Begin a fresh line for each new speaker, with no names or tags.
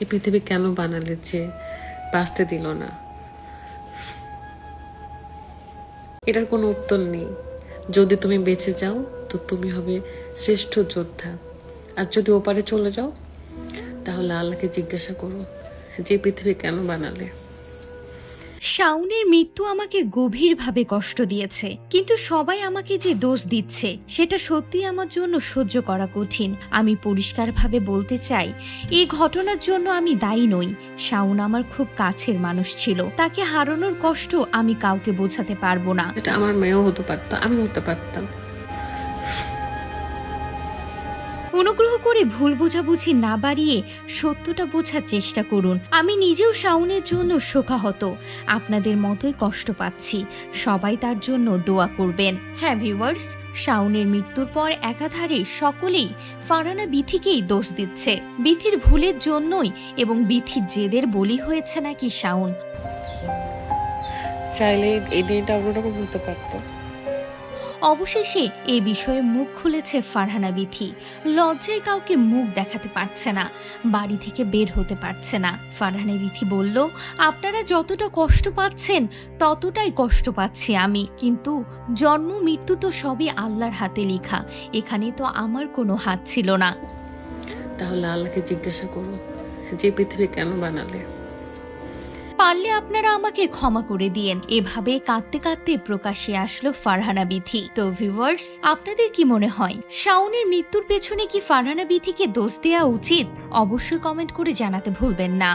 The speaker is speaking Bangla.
এই পৃথিবী কেন বানালে যে বাঁচতে দিল না? এটার কোনো উত্তর নেই। যদি তুমি বেঁচে যাও, তো তুমি হবে শ্রেষ্ঠ যোদ্ধা। আর যদি ওপারে চলে যাও, তাহলে আল্লাহকে জিজ্ঞাসা করো যে পৃথিবী কেন বানালে?
শাওনের মৃত্যু আমাকে গভীরভাবে কষ্ট দিয়েছে, কিন্তু সবাই আমাকে যে দোষ দিচ্ছে, সেটা সত্যি আমার জন্য সহ্য করা কঠিন। আমি পরিষ্কারভাবে বলতে চাই, এই ঘটনার জন্য আমি দায়ী নই। শাওন আমার খুব কাছের মানুষ ছিল, তাকে হারানোর কষ্ট আমি কাউকে বোঝাতে পারব না।
এটা আমার মেয়েও হতে পারতো, আমি হতে পারতাম।
অনুগ্রহ করে ভুল বোঝাবুঝি না বাড়িয়ে সত্যটা বোঝার চেষ্টা করুন। আমি নিজেও শাওনের জন্য শোকাহত। আপনাদের মতোই কষ্ট পাচ্ছি। সবাই তার জন্য দোয়া করবেন। হ্যাঁ ভিউয়ার্স, শাওনের মৃত্যুর পর একাধারে সকলেই ফারানা বিথিকেই দোষ দিচ্ছে। বিথির ভুলের জন্যই এবং বিথির জেদের বলি হয়েছে নাকি শাওন?
চাইলে এই দিনটা অন্যরকম হতে পারতো।
অবশেষে এ বিষয়ে মুখ খুলেছে ফারহানা বিথি। লজ্জায় কাউকে মুখ দেখাতে পারছে না, বাড়ি থেকে বের হতে পারছে না। ফারহানা বিথি বলল, আপনারা যতটা কষ্ট পাচ্ছেন, ততটাই কষ্ট পাচ্ছি আমি। কিন্তু জন্ম, মৃত্যু তো সবই আল্লাহর হাতে লেখা। এখানে তো আমার কোনো হাত ছিল না।
তাহলে আল্লাহকে জিজ্ঞাসা করো, যে পৃথিবী কেন বানালে?
পারলে আপনারা আমাকে ক্ষমা করে দিয়েন। এভাবে কাঁদতে কাঁদতে প্রকাশ্যে আসলো ফারহানা বিধি তো ভিউয়ার্স আপনাদের কি মনে হয়? শাওনের মৃত্যুর পেছনে কি ফারহানা বিধিকে দোষ দেওয়া উচিত? অবশ্যই কমেন্ট করে জানাতে ভুলবেন না।